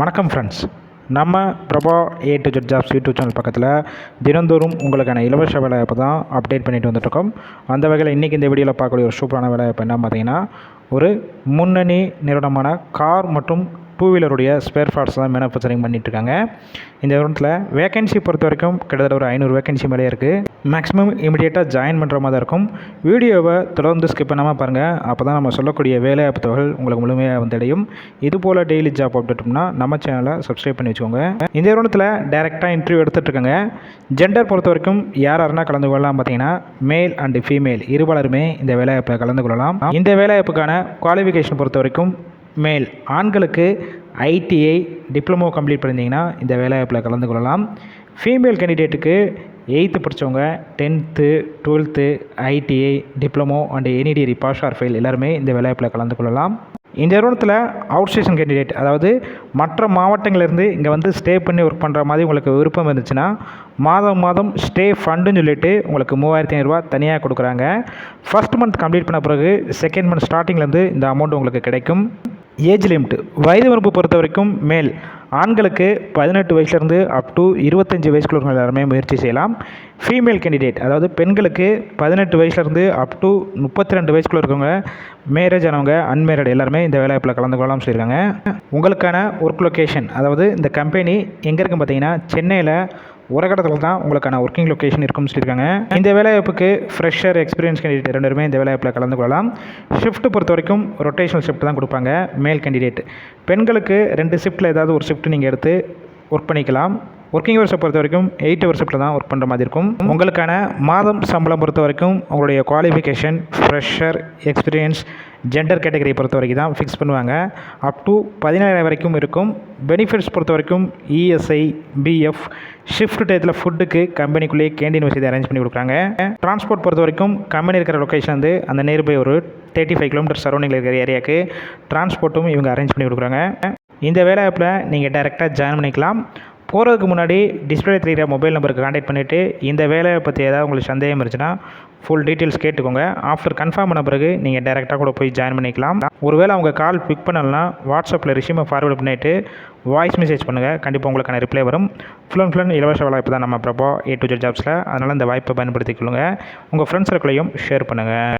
வணக்கம் ஃப்ரெண்ட்ஸ் நம்ம Prabha A to Z jobs YouTube channel பக்கத்தில் தினந்தோறும் உங்களுக்கான இலவச வேலைவாய்ப்பு தான் அப்டேட் பண்ணிட்டு வந்துட்டுருக்கோம். அந்த வகையில் இன்றைக்கி இந்த வீடியோவில் பார்க்கக்கூடிய ஒரு சூப்பரான வேலைவாய்ப்பு என்ன பார்த்தீங்கன்னா ஒரு முன்னணி நிறுவனமான கார் மற்றும் டூ வீலருடைய ஸ்பேர் பார்ட்ஸ் தான் மேனுஃபேக்சரிங் பண்ணிட்டுருக்காங்க. இந்த நிறுவனத்தில் வேகன்சி பொறுத்த வரைக்கும் கிட்டத்தட்ட ஒரு ஐநூறு வேகன்சி மேலே இருக்குது மேக்ஸிமம் இமிடியேட்டாக ஜாயின் பண்ணுற மாதிரி தான் இருக்கும். வீடியோவை தொடர்ந்து ஸ்கிப் பண்ணாமல் பாருங்கள் அப்போ தான் நம்ம சொல்லக்கூடிய வேலைவாய்ப்பு தொகைகள் உங்களுக்கு முழுமையாக வந்தடையும் இது போல் டெய்லி ஜாப் அப்டேட்னா நம்ம சேனலை சப்ஸ்கிரைப் பண்ணி வச்சுக்கோங்க. இந்த நிறுவனத்தில் டேரெக்டாக இன்டர்வியூ எடுத்துகிட்டு ஜெண்டர் பொறுத்த வரைக்கும் யார் யாருன்னா கலந்து கொள்ளலாம் பார்த்தீங்கன்னா மேல் அண்டு ஃபீமேல் இருபாலருமே இந்த வேலைவாய்ப்பில் கலந்து கொள்ளலாம். இந்த வேலைவாய்ப்புக்கான குவாலிஃபிகேஷன் பொறுத்த வரைக்கும் மேல். ஆண்களுக்கு ஐடிஐ டிப்ளமோ கம்ப்ளீட் பண்ணியிருந்தீங்கன்னா இந்த வேலைவாய்ப்பில் கலந்து கொள்ளலாம். ஃபீமேல் கேண்டிடேட்டுக்கு எயித்து படித்தவங்க tenth twelfth ITI diploma and any degree pass or fail எல்லாருமே இந்த வேலைவாய்ப்பில் கலந்து கொள்ளலாம். இந்த நிறுவனத்தில் அவுட் ஸ்டேஷன் கேண்டிடேட் அதாவது மற்ற மாவட்டங்கள்லேருந்து இங்கே வந்து ஸ்டே பண்ணி ஒர்க் பண்ணுற மாதிரி உங்களுக்கு விருப்பம் இருந்துச்சுன்னா மாதம் மாதம் ஸ்டே ஃபண்டுன்னு சொல்லிட்டு உங்களுக்கு மூவாயிரத்தி ஐநூறுரூவா தனியாக கொடுக்குறாங்க. ஃபஸ்ட் மந்த் கம்ப்ளீட் பண்ண பிறகு செகண்ட் மந்த் ஸ்டார்டிங்லேருந்து இந்த அமௌண்ட் உங்களுக்கு கிடைக்கும். Age limit. வயது வரம்பு பொறுத்த வரைக்கும் மேல். ஆண்களுக்கு பதினெட்டு வயசுலேருந்து அப் டு இருபத்தஞ்சி வயசுக்குள்ள எல்லாருமே முயற்சி செய்யலாம். ஃபீமேல் கேண்டிடேட் அதாவது பெண்களுக்கு பதினெட்டு வயசுலேருந்து அப் டு முப்பத்தி ரெண்டு வயசுக்குள்ள இருக்கவங்க மேரேஜ் ஆனவங்க அன்மேரட் எல்லாருமே இந்த வேலைவாய்ப்பில் கலந்து கொள்ளலாம் சொல்லியிருக்காங்க. உங்களுக்கான ஒர்க் லொக்கேஷன் அதாவது இந்த கம்பெனி எங்கே இருக்குன்னு பார்த்தீங்கன்னா சென்னையில் உரகடத்தில் தான் உங்களுக்கான ஒர்க்கிங் லொக்கேஷன் இருக்கும்னு சொல்லியிருக்காங்க. இந்த வேலைவாய்ப்புக்கு ஃப்ரெஷர் எக்ஸ்பீரியன்ஸ் கேண்டிடேட் ரெண்டு பேருமே இந்த வேலைவாய்ப்பில் கலந்து கொள்ளலாம். ஷிஃப்ட் பொறுத்த வரைக்கும் ரொட்டேஷனல் ஷிஃப்ட் தான் கொடுப்பாங்க மேல் கேண்டிடேட் பெண்களுக்கு ரெண்டு ஷிஃப்ட்டில் ஏதாவது ஒரு ஷிஃப்ட் நீங்கள் எடுத்து ஒர்க் பண்ணிக்கலாம். ஒர்க்கிங் ஹவர்ஸை பொறுத்த வரைக்கும் எயிட் ஹவர் ஷிஃப்ட்டில் தான் ஒர்க் பண்ணுற மாதிரி இருக்கும். உங்களுக்கான மாதம் சம்பளம் பொறுத்த வரைக்கும் உங்களுடைய qualification fresher experience gender category பொறுத்த வரைக்கும் தான் ஃபிக்ஸ் பண்ணுவாங்க. அப் டு பதினாயிரம் வரைக்கும் இருக்கும். பெனிஃபிட்ஸ் பொறுத்த வரைக்கும் இஎஸ்ஐ பிஎஃப் ஷிஃப்ட் டயத்தில் ஃபுட்டுக்கு கம்பெனிக்குள்ளேயே கேண்டீன் வசதி அரேஞ்ச் பண்ணி கொடுக்குறாங்க. டிரான்ஸ்போர்ட் பொறுத்த வரைக்கும் கம்பெனி இருக்கிற லொக்கேஷன் வந்து அந்த நியர்பை ஒரு தேர்ட்டி ஃபைவ் கிலோமீட்டர் சரௌண்டிங்கில் இருக்கிற ஏரியாவுக்கு டிரான்ஸ்போர்ட்டும் இவங்க அரேஞ்ச் பண்ணி கொடுக்குறாங்க. இந்த வேலை ஆப்பில் நீங்கள் டைரெக்டாக ஜாயின் பண்ணிக்கலாம். போகிறதுக்கு முன்னாடி டிஸ்பிளே தெரிகிற மொபைல் நம்பருக்கு காண்டாக்ட் பண்ணிவிட்டு இந்த வேலையை பற்றி ஏதாவது உங்களுக்கு சந்தேகம் இருந்துச்சுன்னா ஃபுல் டீட்டெயில்ஸ் கேட்டுக்கோங்க. ஆஃப்டர் கன்ஃபார்ம் பண்ண பிறகு நீங்கள் டேரெக்டாக கூட போய் ஜாயின் பண்ணிக்கலாம். ஒருவேளை அவங்க கால் பிக் பண்ணலன்னா வாட்ஸ்அப்பில் ரிசியூமை ஃபார்வேர்ட் பண்ணிவிட்டு வாய்ஸ் மெசேஜ் பண்ணுங்கள் கண்டிப்பாக உங்களுக்கான ரிப்ளை வரும். ஃபுல் அண்ட் ஃபுல் இலவச வாய்ப்பு தான் நம்ம பிரபா ஏ டு ஜெட் ஜாப்ஸில் அதனால் இந்த வாய்ப்பை பயன்படுத்திக்கொள்ளுங்க. உங்கள் ஃப்ரெண்ட்ஸ் சர்க்கிளையும் ஷேர் பண்ணுங்கள்